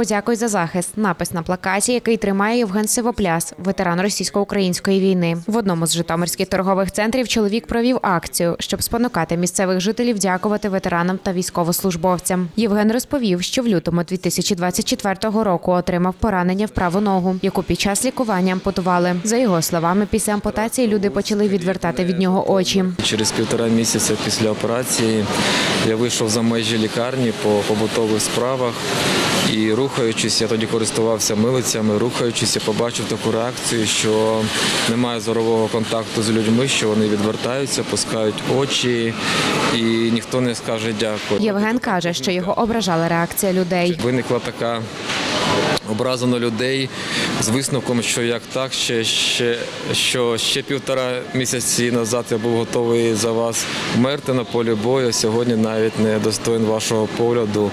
Подякуй за захист. Напис на плакаті, який тримає Євген Сивопляс, ветеран російсько-української війни. В одному з житомирських торгових центрів чоловік провів акцію, щоб спонукати місцевих жителів дякувати ветеранам та військовослужбовцям. Євген розповів, що в лютому 2024 року отримав поранення в праву ногу, яку під час лікування ампутували. За його словами, після ампутації люди почали відвертати від нього очі. Через півтора місяця після операції я вийшов за межі лікарні по побутових справах і рухаючись, я тоді користувався милицями, рухаючись, я побачив таку реакцію, що немає зорового контакту з людьми, що вони відвертаються, пускають очі і ніхто не скаже дякую. Євген каже, що його ображала реакція людей. Виникла така образа на людей з висновком, що як так, ще, ще, що ще півтора місяці назад я був готовий за вас вмерти на полі бою. а Сьогодні навіть не достоїн вашого погляду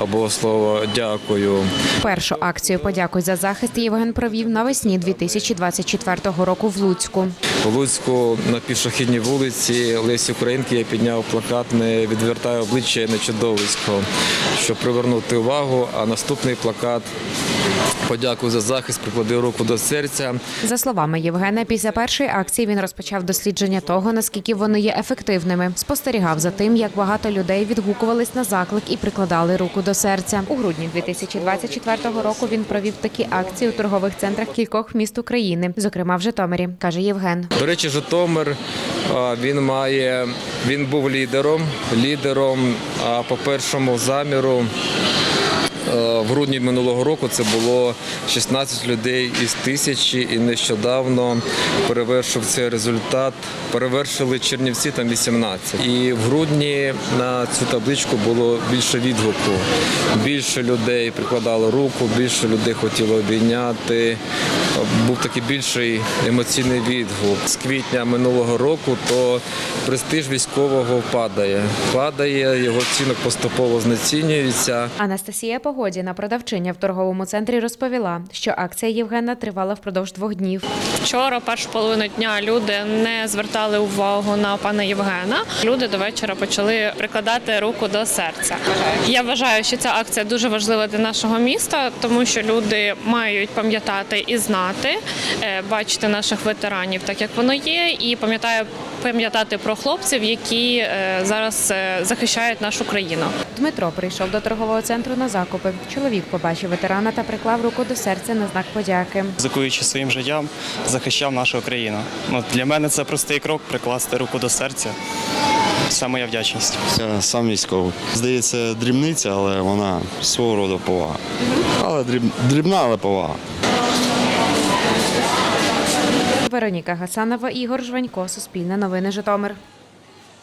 або слова дякую. Першу акцію Подякуй за захист Євген провів навесні 2024 року в Луцьку. У Луцьку на пішохідній вулиці Лесі Українки я підняв плакат Не відвертай обличчя не чудовисько, щоб привернути увагу. А наступний плакат Подякую за захист, приклади руку до серця. За словами Євгена, після першої акції він розпочав дослідження того, наскільки вони є ефективними. Спостерігав за тим, як багато людей відгукувались на заклик і прикладали руку до серця. У грудні 2024 року він провів такі акції у торгових центрах кількох міст України, зокрема в Житомирі, каже Євген. До речі, Житомир він має він був лідером. Лідером по першому заміру. Е, В грудні минулого року це було 16 людей із тисячі, і нещодавно перевершив цей результат. Перевершили Чернівці там 18. І в грудні на цю табличку було більше відгуку. Більше людей прикладало руку, більше людей хотіло обійняти. Був такий більший емоційний відгук. З квітня минулого року то престиж військового падає. Падає, його цінок поступово знецінюється. Анастасія Погодіна, продавчиня в торговому центрі, розповіла, що акція Євгена тривала впродовж двох днів. Вчора, першу половину дня, люди не звертали увагу на пана Євгена. Люди до вечора почали прикладати руку до серця. Я вважаю, що ця акція дуже важлива для нашого міста, тому що люди мають пам'ятати і знати, е, бачити наших ветеранів так, як воно є, і пам'ятає пам'ятати про хлопців, які е, зараз е, захищають нашу країну. Дмитро прийшов до торгового центру на закупи. Чоловік побачив ветерана та приклав руку до серця на знак подяки. ризикуючи своїм життям, захищав нашу країну. Ну, для мене це простий крок прикласти руку до серця. Це моя вдячність. Я сам військовий. Здається, дрібниця, але вона свого роду повага. Але дріб, дрібна, але повага. Вероніка Гасанова, Ігор Жванько, Суспільне новини Житомир.